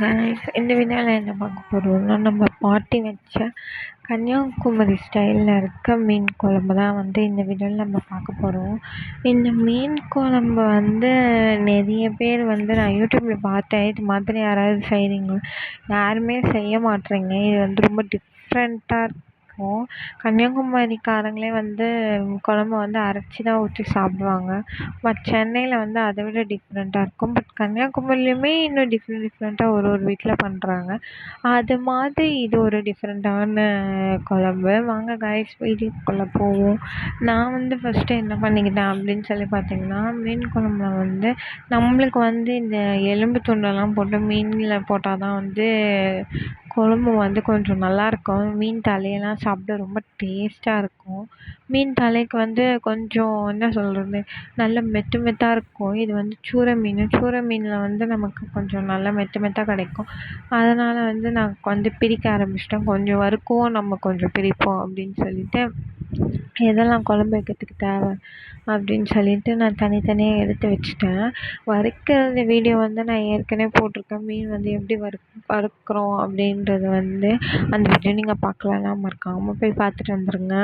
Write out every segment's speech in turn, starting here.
Guys இந்த வீடியோவில் என்ன பார்க்க போகிறோம்னா நம்ம பாட்டி வச்ச கன்னியாகுமரி ஸ்டைலில் இருக்க மீன் குழம்பு தான் வந்து இந்த வீடியோவில் நம்ம பார்க்க போகிறோம் இந்த மீன் குழம்பு வந்து நிறைய பேர் வந்து நான் யூடியூப்பில் பார்த்தேன். இது மாதிரி யாராவது செய்கிறீங்களா யாருமே செய்ய மாட்றீங்க இது வந்து ரொம்ப டிஃப்ரெண்ட்டாக இருக்கும். கன்னியாகுமரிக்காரங்களே வந்து குழம்பு வந்து அரைச்சி தான் ஊற்றி சாப்பிடுவாங்க. பட் சென்னையில் வந்து அதை விட டிஃப்ரெண்ட்டாக இருக்கும். பட் கன்னியாகுமரியிலையுமே இன்னும் டிஃப்ரெண்ட் டிஃப்ரெண்ட்டாக ஒரு ஒரு வீட்டில் பண்ணுறாங்க அது மாதிரி இது ஒரு டிஃப்ரெண்ட்டான குழம்பு. வாங்க காய்ஸ் வீடியோக்குள்ளே போவோம். நான் வந்து ஃபஸ்ட்டு என்ன பண்ணிக்கிட்டேன் அப்படின்னு சொல்லி பார்த்தீங்கன்னா மீன் குழம்புல வந்து நம்மளுக்கு வந்து இந்த எலும்பு துண்டெல்லாம் போட்டு மீனில் போட்டால் தான் வந்து குழம்பு வந்து கொஞ்சம் நல்லாயிருக்கும் மீன் தலையெல்லாம் சாப்பிட ரொம்ப டேஸ்ட்டாக இருக்கும். மீன் தலைக்கு வந்து கொஞ்சம் என்ன சொல்கிறது நல்ல மெத்து மெத்தாக இருக்கும். இது வந்து சூரை மீன். சூரை மீனில் வந்து நமக்கு கொஞ்சம் நல்லா மெத்து மெத்தாக கிடைக்கும். அதனால் வந்து நான் வந்து பிரிக்க ஆரம்பிச்சிட்டேன். கொஞ்சம் வறுக்கவும் நம்ம கொஞ்சம் பிரிப்போம் அப்படின்னு சொல்லிட்டு. எதெல்லாம் குழம்பு வைக்கிறதுக்கு தேவை அப்படின்னு சொல்லிட்டு நான் தனித்தனியாக எடுத்து வச்சுட்டேன். வறுக்கிறது வீடியோ வந்து நான் ஏற்கனவே போட்டிருக்கேன். மீன் வந்து எப்படி வறு வறுக்கிறோம் அப்படின்றது வந்து அந்த வீடியோ நீங்கள் பார்க்கலன்னா மறக்காமல் போய் பார்த்துட்டு வந்துடுங்க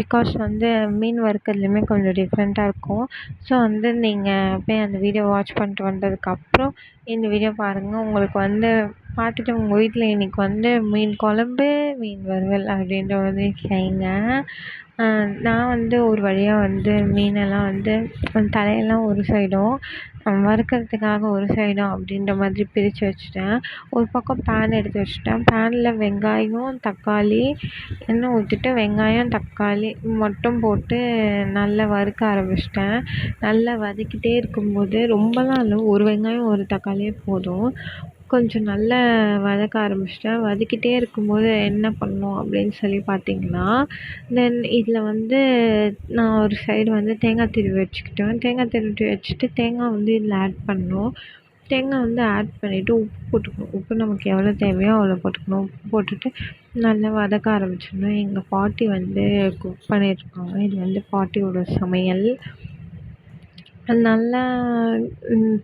பிகாஸ் வந்து மீன் வறுக்கிறதுலையுமே கொஞ்சம் டிஃப்ரெண்ட்டாக இருக்கும். ஸோ வந்து நீங்கள் போய் அந்த வீடியோ வாட்ச் பண்ணிட்டு வந்ததுக்கப்புறம் இந்த வீடியோ பாருங்கள் உங்களுக்கு வந்து பார்த்துட்டு உங்கள் வீட்டில் இன்றைக்கி வந்து மீன் குழம்பு மீன் வறுவல் அப்படின்ற மாதிரி செய்யுங்க நான் வந்து ஒரு வழியாக வந்து மீனெல்லாம் வந்து தலையெல்லாம் ஒரு சைடும் வறுக்கிறதுக்காக ஒரு சைடும் அப்படின்ற மாதிரி பிரித்து வச்சுட்டேன். ஒரு பக்கம் பேன் எடுத்து வச்சுட்டேன். பேனில் வெங்காயம் தக்காளி எண்ணெய் ஊற்றிட்டு வெங்காயம் தக்காளி மட்டும் போட்டு நல்லா வறுக்க ஆரம்பிச்சிட்டேன். நல்லா வதக்கிட்டே இருக்கும்போது ரொம்பலாம் இல்லை ஒரு வெங்காயம் ஒரு தக்காளியே போதும். கொஞ்சம் நல்லா வதக்க ஆரம்பிச்சிட்டேன். வதக்கிட்டே இருக்கும்போது என்ன பண்ணணும் அப்படின்னு சொல்லி பார்த்தீங்கன்னா தென் இதில் வந்து நான் ஒரு சைடு வந்து தேங்காய் திருவி வச்சுக்கிட்டேன். தேங்காய் திருவி வச்சுட்டு தேங்காய் வந்து இதில் ஆட் பண்ணணும். தேங்காய் வந்து ஆட் பண்ணிவிட்டு உப்பு போட்டுக்கணும். உப்பு நமக்கு எவ்வளோ தேவையோ அவ்வளோ போட்டுக்கணும். உப்பு போட்டுட்டு நல்லா வதக்க ஆரம்பிச்சிடணும். எங்கள் பாட்டி வந்து குக் பண்ணியிருக்காங்க. இது வந்து பாட்டியோட சமையல். நல்லா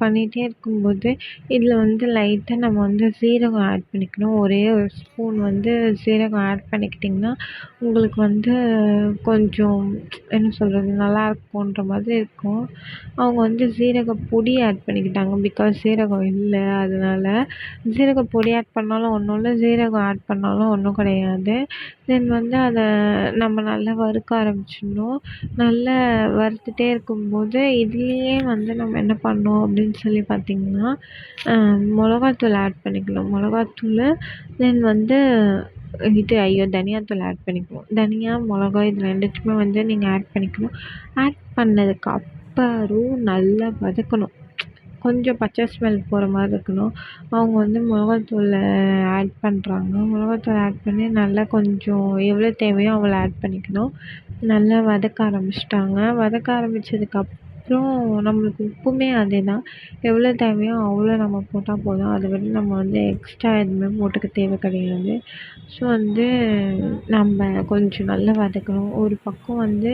பண்ணிகிட்டே இருக்கும்போது இதில் வந்து லைட்டாக நம்ம வந்து சீரகம் ஆட் பண்ணிக்கணும். ஒரே ஒரு ஸ்பூன் வந்து சீரகம் ஆட் பண்ணிக்கிட்டிங்கன்னா உங்களுக்கு வந்து கொஞ்சம் என்ன சொல்கிறது நல்லா இருக்கும்ன்ற மாதிரி இருக்கும். அவங்க வந்து சீரக பொடி ஆட் பண்ணிக்கிட்டாங்க. பிகாஸ் சீரகம் இல்லை அதனால சீரக பொடி ஆட் பண்ணாலும் ஒன்றும் இல்லை சீரகம் ஆட் பண்ணாலும் ஒன்றும் கிடையாது. தென் வந்து அதை நம்ம நல்லா வறுக்க ஆரம்பிச்சிடணும். நல்லா வறுத்துட்டே இருக்கும்போது இதுலேயே வந்து நம்ம என்ன பண்ணணும் அப்படின்னு சொல்லி பார்த்திங்கன்னா மிளகாத்தூள் ஆட் பண்ணிக்கணும். மிளகாத்தூள் தென் வந்து இது ஐயோ தனியாத்தூள் ஆட் பண்ணிக்கணும். தனியா மிளகா இது ரெண்டுத்தையுமே வந்து நீங்கள் ஆட் பண்ணிக்கணும். ஆட் பண்ணதுக்கு அப்புறம் நல்லா வதக்கணும். கொஞ்சம் பச்சை ஸ்மெல் போகிற மாதிரி இருக்கணும். அவங்க வந்து மிளகாத்தூளை ஆட் பண்ணுறாங்க மிளகாத்தூள் ஆட் பண்ணி நல்லா கொஞ்சம் எவ்வளோ தேவையோ அவ்வளோ ஆட் பண்ணிக்கணும். நல்லா வதக்க ஆரம்பிச்சிட்டாங்க. வதக்க ஆரம்பித்ததுக்கு அப்புறம் நம்மளுக்கு உப்புமே அதே தான் எவ்வளோ தேவையோ அவ்வளோ நம்ம போட்டால் போதும். அதை விட நம்ம வந்து எக்ஸ்ட்ரா எதுவுமே போட்டுக்க தேவை கிடையாது. ஸோ வந்து நம்ம கொஞ்சம் நல்லா வதக்கணும். ஒரு பக்கம் வந்து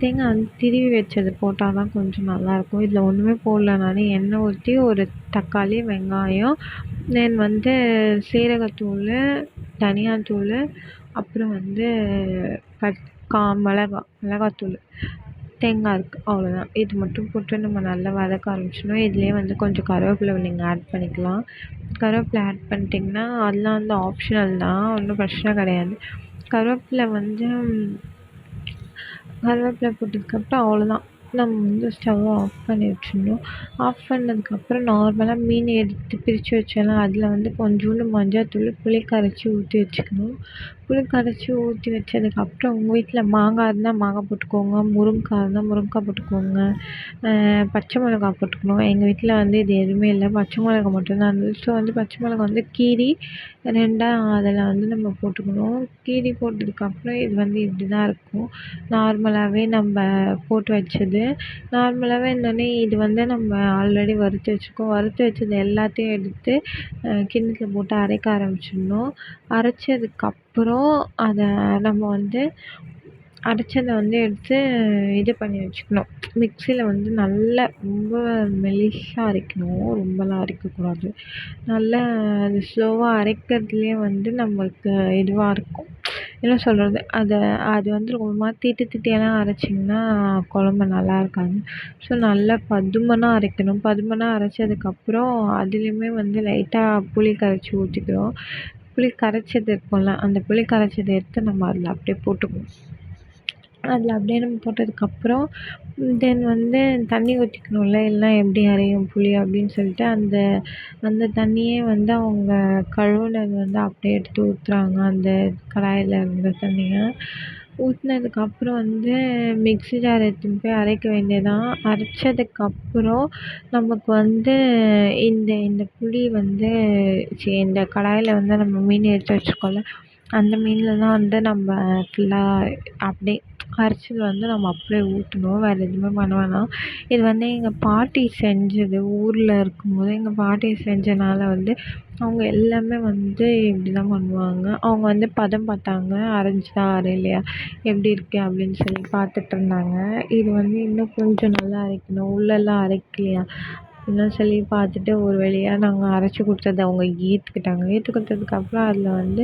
தேங்காய் வந்து திருவி வச்சது போட்டால் தான் கொஞ்சம் நல்லாயிருக்கும் இதில் ஒன்றுமே போடலனாலும் எண்ணெய் ஊற்றி ஒரு தக்காளி வெங்காயம் தென் வந்து சீரகத்தூள் தனியாத்தூள் அப்புறம் வந்து பட் கா மிளகா மிளகாத்தூள். தேங்காய் இருக்குது அவ்வளோதான் இது மட்டும் போட்டு நம்ம நல்லா வதக்க ஆரம்பிச்சிடணும். இதுலேயே வந்து கொஞ்சம் கருவேப்பிலை நீங்கள் ஆட் பண்ணிக்கலாம். கருவேப்பிலை ஆட் பண்ணிட்டிங்கன்னா அதெலாம் வந்து ஆப்ஷனல் தான். ஒன்றும் பிரச்சனை கிடையாது. கருவேப்பிலை வந்து கருவேப்பிலை போட்டதுக்கப்புறம் அவ்வளோதான் நம்ம வந்து ஸ்டவ்வை ஆஃப் பண்ணி வச்சிடணும். ஆஃப் பண்ணதுக்கப்புறம் நார்மலாக மீன் எடுத்து பிரித்து வச்சோம்ல அதில் வந்து கொஞ்சோண்டு மஞ்சள் தூள் புளி கரைச்சி ஊற்றி வச்சுக்கணும். புளி கரைச்சி ஊற்றி வச்சதுக்கப்புறம் உங்கள் வீட்டில் மாங்காய் இருந்தால் மாங்காய் போட்டுக்கோங்க முருங்கக்காய் இருந்தால் முருங்கக்காய் போட்டுக்கோங்க பச்சை மிளகா போட்டுக்கணும். எங்கள் வீட்டில் வந்து இது எதுவுமே இல்லை. பச்சை மிளகா மட்டும்தான் இருந்தது ஸோ வந்து பச்சை மிளகா வந்து கீறி ரெண்டாக அதில் வந்து நம்ம போட்டுக்கணும். கீறி போட்டதுக்கப்புறம் இது வந்து இப்படி தான் இருக்கும். நார்மலாகவே நம்ம போட்டு வச்சது. நார்மலாகவே இருந்தோடனே இது வந்து நம்ம ஆல்ரெடி வறுத்து வச்சுருக்கோம். வறுத்து வச்சது எல்லாத்தையும் எடுத்து கிண்ணத்தில் போட்டு அரைக்க ஆரம்பிச்சிடணும். அரைச்சதுக்கப்புறம் அப்புறம் அதை நம்ம வந்து அரைச்சதை வந்து எடுத்து இது பண்ணி வச்சுக்கணும். மிக்ஸியில் வந்து நல்லா ரொம்ப மெலிசாக அரைக்கணும். ரொம்பலாம் அரைக்கக்கூடாது. நல்லா அது ஸ்லோவாக அரைக்கிறதுலேயே வந்து நம்மளுக்கு இதுவாக இருக்கும். என்ன சொல்கிறது அதை அது வந்து ஒரு மாதிரி திட்டு திட்டியெல்லாம் அரைச்சிங்கன்னா குழம்பு நல்லா இருக்காது ஸோ நல்லா பதுமனாக அரைக்கணும். பதுமனாக அரைச்சதுக்கப்புறம் அதுலேயுமே வந்து லைட்டாக புளி கரைச்சி ஊற்றிக்கிறோம் புளி கரைச்சது இருக்கும்ல அந்த புளி கரைச்சதை எடுத்து நம்ம அதில் அப்படியே போட்டுக்கணும் அதில் அப்படியே நம்ம போட்டதுக்கப்புறம் தென் வந்து தண்ணி ஊற்றிக்கணும்ல இல்லைனா எப்படி அரையும் புளி அப்படின்னு சொல்லிட்டு அந்த அந்த தண்ணியே வந்து அவங்க கழுவுனது வந்து அப்படியே எடுத்து ஊற்றுறாங்க அந்த கடாயில் இருந்த தண்ணியை. ஊற்றுனதுக்கப்புறம் வந்து மிக்ஸி ஜார் எடுத்துன்னு போய் அரைக்க வேண்டியதுதான். அரைச்சதுக்கப்புறம் நமக்கு வந்து இந்த இந்த புளி வந்து சி இந்த கடாயில் வந்து நம்ம மீன் எடுத்து வச்சுருக்கோம்ல அந்த மீனில் தான் வந்து நம்ம ஃபுல்லாக அப்படியே அரைச்சது வந்து நம்ம அப்படியே ஊற்றணும் வேறு எதுவுமே பண்ண வேணாம். இது வந்து எங்கள் பாட்டி செஞ்சது. ஊரில் இருக்கும்போது எங்கள் பாட்டி செஞ்சனால வந்து அவங்க எல்லாமே வந்து இப்படி தான் பண்ணுவாங்க. அவங்க வந்து பதம் பார்த்தாங்க. அரைஞ்சிதா அரையலையா எப்படி இருக்குது அப்படின்னு சொல்லி பார்த்துட்ருந்தாங்க இது வந்து இன்னும் கொஞ்சம் நல்லா அரைக்கணும். உள்ளெல்லாம் அரைக்கலையா? அப்படின்னு சொல்லி பார்த்துட்டு ஒரு வழியாக நாங்கள் அரைச்சி கொடுத்தத அவங்க ஏற்றுக்கிட்டாங்க ஏற்றுக்கிட்டதுக்கப்புறம் அதில் வந்து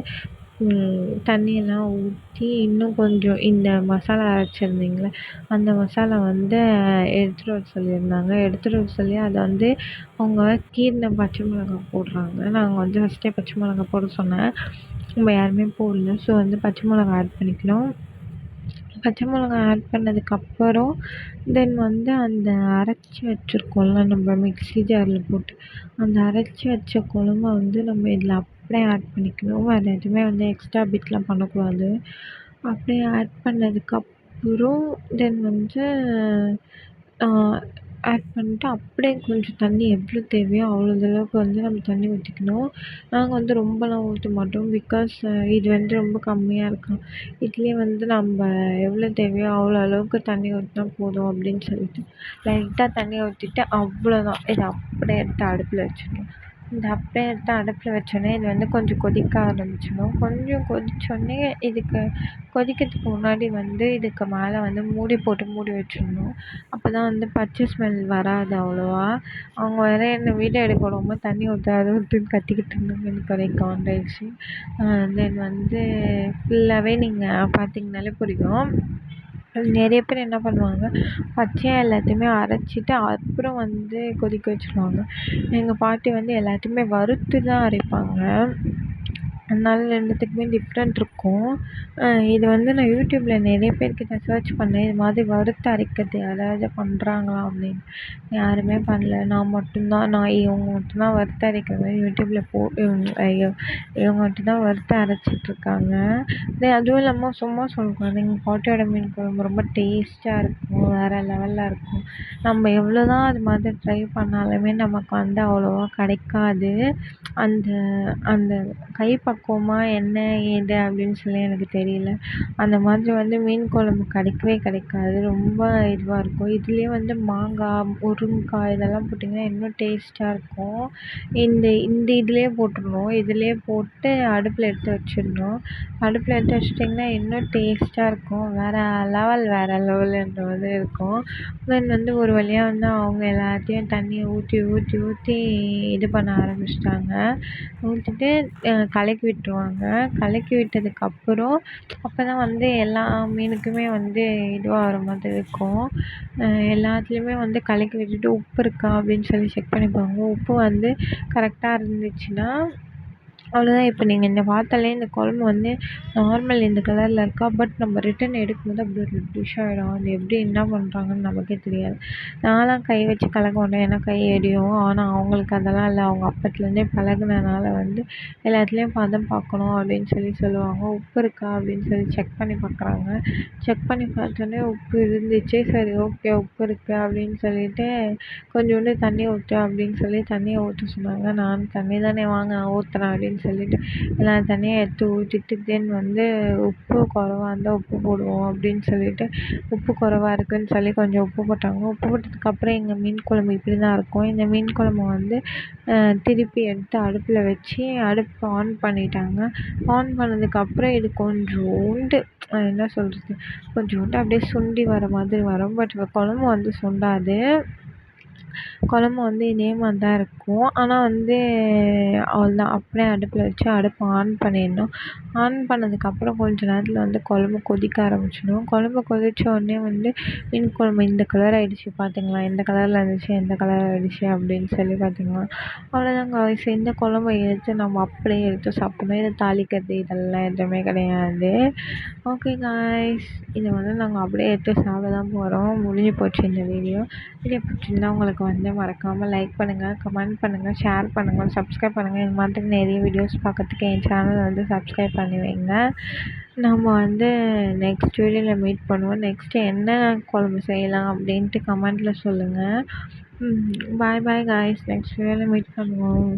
தண்ணியெல்லாம் ஊற்றி இன்னும் கொஞ்சம் இந்த மசாலா அரைச்சிருந்தீங்கள்ல அந்த மசாலா வந்து எடுத்துகிட்டு வர சொல்லியிருந்தாங்க. எடுத்துகிட்டு வர சொல்லி அதை வந்து அவங்க கீறின பச்சை மிளகா போடுறாங்க. நாங்கள் வந்து ஃபஸ்ட்டே பச்சை மிளகா போட சொன்னேன். நம்ம யாருமே போடல. ஸோ வந்து பச்சை மிளகா ஆட் பண்ணிக்கணும். பச்சை மிளகா ஆட் பண்ணதுக்கப்புறம் தென் வந்து அந்த அரைச்சி வச்சுருக்கோம்ல நம்ம மிக்ஸி ஜாரில் போட்டு அந்த அரைச்சி வச்ச குழம்ப வந்து நம்ம இதில் அப்படியே ஆட் பண்ணிக்கணும். வேறு எதுவுமே வந்து எக்ஸ்ட்ரா பிட்லாம் பண்ணக்கூடாது. அப்படியே ஆட் பண்ணதுக்கப்புறம் தென் வந்து ஆட் பண்ணிட்டு அப்படியே கொஞ்சம் தண்ணி எவ்வளோ தேவையோ அவ்வளோ அளவுக்கு வந்து நம்ம தண்ணி ஊற்றிக்கணும் நாங்கள் வந்து ரொம்பலாம் ஊற்ற மாட்டோம் பிகாஸ் இது வந்து ரொம்ப கம்மியாக இருக்கும். இதுலேயே வந்து நம்ம எவ்வளோ தேவையோ அவ்வளோ அளவுக்கு தண்ணி ஊற்றினா போதும் அப்படின்னு சொல்லிட்டு லைட்டாக தண்ணி ஊற்றிட்டு அவ்வளோதான். இதை அப்படியே எடுத்து அடுப்பில் வச்சிடணும். இந்த அப்படியே எடுத்து அடுப்பில் வச்சோடனே இது வந்து கொஞ்சம் கொதிக்க ஆரம்பிச்சிடும். கொஞ்சம் கொதிச்சோடனே இதுக்கு கொதிக்கிறதுக்கு முன்னாடி வந்து இதுக்கு மேலே வந்து மூடி போட்டு மூடி வச்சிடணும். அப்போ தான் வந்து பச்சை ஸ்மெல் வராது அவ்வளோவா. அவங்க வேறு என்னை வீடியோ எடுக்க தண்ணி ஊற்று அது ஊற்றுன்னு கத்திக்கிட்டு இருந்தாங்க எனக்கு ஒரே காண்டாயிடுச்சு தென் வந்து ஃபுல்லாகவே நீங்கள் பார்த்தீங்கனாலே புரியும். நிறைய பேர் என்ன பண்ணுவாங்க பச்சையாக எல்லாத்தையுமே அரைச்சிட்டு அப்புறம் வந்து கொதிக்க வச்சுருவாங்க. எங்கள் பாட்டி வந்து எல்லாத்தையுமே வறுத்து தான் அரைப்பாங்க. அதனால ரெண்டுத்துக்குமே டிஃப்ரெண்ட் இருக்கும். இது வந்து நான் யூடியூப்பில் நிறைய பேர்கிட்ட சர்ச் பண்ணேன். இது மாதிரி வறுத்து அரைக்கிறது யாராவது பண்ணுறாங்களா அப்படின்னு. யாருமே பண்ணல. நான் மட்டும்தான் நான் இவங்க மட்டும்தான் வறுத்து அரைக்கிற மாதிரி யூடியூப்பில் போ இவங்க மட்டும்தான் வறுத்து அரைச்சிட்ருக்காங்க அதுவும் இல்லாமல் சும்மா சொல்லக்கூடாது எங்கள் பாட்டியோட மீன் குழம்பு ரொம்ப டேஸ்ட்டாக இருக்கும். வேறு லெவலில் இருக்கும். நம்ம எவ்வளோ தான் அது மாதிரி ட்ரை பண்ணாலுமே நமக்கு வந்து அவ்வளோவா கிடைக்காது. அந்த அந்த கை இருக்குமா என்ன? ஏது? அப்படின்னு சொல்லி எனக்கு தெரியல. அந்த மாதிரி வந்து மீன் குழம்பு கிடைக்கவே கிடைக்காது. ரொம்ப இதுவாக இருக்கும். இதுலேயே வந்து மாங்காய் முருங்கக்காய் இதெல்லாம் போட்டிங்கன்னா இன்னும் டேஸ்ட்டாக இருக்கும். இந்த இந்த இதுலேயே போட்டுடணும். இதுலேயே போட்டு அடுப்பில் எடுத்து வச்சிடணும். அடுப்பில் எடுத்து வச்சிட்டிங்கன்னா இன்னும் டேஸ்ட்டாக இருக்கும். வேறு லெவல் வேறு லெவலுன்ற மாதிரி இருக்கும். தென் வந்து ஒரு வழியாக வந்து அவங்க எல்லாத்தையும் தண்ணியை ஊற்றி ஊற்றி ஊற்றி இது பண்ண ஆரம்பிச்சிட்டாங்க. ஊற்றிட்டு கலக்கி கலக்கி விட்டுருவாங்க. கலக்கி விட்டதுக்கப்புறம் அப்போ தான் வந்து எல்லா மீனுக்குமே வந்து இதுவாகிற மாதிரி இருக்கும். எல்லாத்துலேயுமே வந்து கலக்கி விட்டுட்டு உப்பு இருக்கா அப்படின்னு சொல்லி செக் பண்ணிப்பாங்க. உப்பு வந்து கரெக்டாக இருந்துச்சுன்னா அவ்வளோதான் இப்போ நீங்கள் இந்த பார்த்தாலே இந்த குழம்பு வந்து நார்மல் இந்த கலரில் இருக்கா பட் நம்ம ரிட்டன் எடுக்கும்போது அப்படியே டிஷ் ஆகிடும் அது எப்படி என்ன பண்ணுறாங்கன்னு நமக்கே தெரியாது. நான்லாம் கை வச்சு கலக்க மாட்டேன் ஏன்னா கை எரியும். ஆனால் அவங்களுக்கு அதெல்லாம் இல்லை. அவங்க அப்பத்துலேருந்தே பழகுனனால வந்து எல்லாத்துலேயும் பதம் பார்க்கணும் அப்படின்னு சொல்லி சொல்லுவாங்க. உப்பு இருக்கா அப்படின்னு சொல்லி செக் பண்ணி பார்க்குறாங்க. செக் பண்ணி பார்த்தோன்னே உப்பு இருந்துச்சு. சரி ஓகே உப்பு இருக்குது அப்படின்னு சொல்லிட்டு கொஞ்சோண்டு தண்ணி ஊற்று அப்படின்னு சொல்லி தண்ணியை ஊற்ற சொன்னாங்க. நான் தண்ணி தானே வாங்க நான் ஊற்றுறேன் அப்படின்னு சொல்லிட்டு எல்லாம் தண்ணியை எடுத்து ஊற்றிட்டு தென் வந்து உப்பு குறைவா இருந்தால் உப்பு போடுவோம் அப்படின்னு சொல்லிட்டு உப்பு குறைவா இருக்குதுன்னு சொல்லி கொஞ்சம் உப்பு போட்டாங்க. உப்பு போட்டதுக்கப்புறம் எங்கள் மீன் குழம்பு இப்படி தான் இருக்கும். இந்த மீன் குழம்பு வந்து திருப்பி எடுத்து அடுப்பில் வச்சு அடுப்பை ஆன் பண்ணிட்டாங்க. ஆன் பண்ணதுக்கப்புறம் இது கொஞ்சோண்டு என்ன சொல்கிறது கொஞ்சோண்டு அப்படியே சுண்டி வர மாதிரி வரும். பட் குழம்பு வந்து சுண்டாது. குழம்பு வந்து இதே மாதிரி தான் இருக்கும். ஆனால் வந்து அவ்வளோதான் அப்படியே அடுப்பில் வச்சு அடுப்பை ஆன் பண்ணிடணும். ஆன் பண்ணதுக்கப்புறம் கொஞ்ச நேரத்தில் வந்து குழம்பு கொதிக்க ஆரம்பிச்சிடும். குழம்பு கொதித்த உடனே வந்து மீன் குழம்பு இந்த கலர் ஆகிடுச்சி பார்த்திங்களா இந்த கலரில் இருந்துச்சு இந்த கலர் ஆகிடுச்சி அப்படின்னு சொல்லி பார்த்திங்களா அவ்வளோதான் காய்ஸ் இந்த குழம்ப எடுத்து நம்ம அப்படியே எடுத்து சாப்பிடணும். இதை தாளிக்கிறது இதெல்லாம் எதுவுமே கிடையாது. ஓகே காய்ஸ் இதை வந்து நாங்கள் அப்படியே எடுத்து சாப்பிட தான் போகிறோம் முடிஞ்சு போச்சு இந்த வீடியோ வீடியோ பிடிச்சிருந்தா உங்களுக்கு வந்து மறக்காமல் லைக் பண்ணுங்கள் கமெண்ட் பண்ணுங்கள் ஷேர் பண்ணுங்கள் சப்ஸ்கிரைப் பண்ணுங்கள் இது மாதிரி நிறைய வீடியோஸ் பார்க்கறதுக்கு என் சேனலை வந்து சப்ஸ்கிரைப் பண்ணி வைங்க. நம்ம வந்து நெக்ஸ்ட் வீடியோவில் மீட் பண்ணுவோம். நெக்ஸ்ட்டு என்ன குழம்பு செய்யலாம் அப்படின்ட்டு கமெண்ட்டில் சொல்லுங்கள் பாய் பாய் காய்ஸ் நெக்ஸ்ட் வீடியோவில் மீட் பண்ணுவோம்.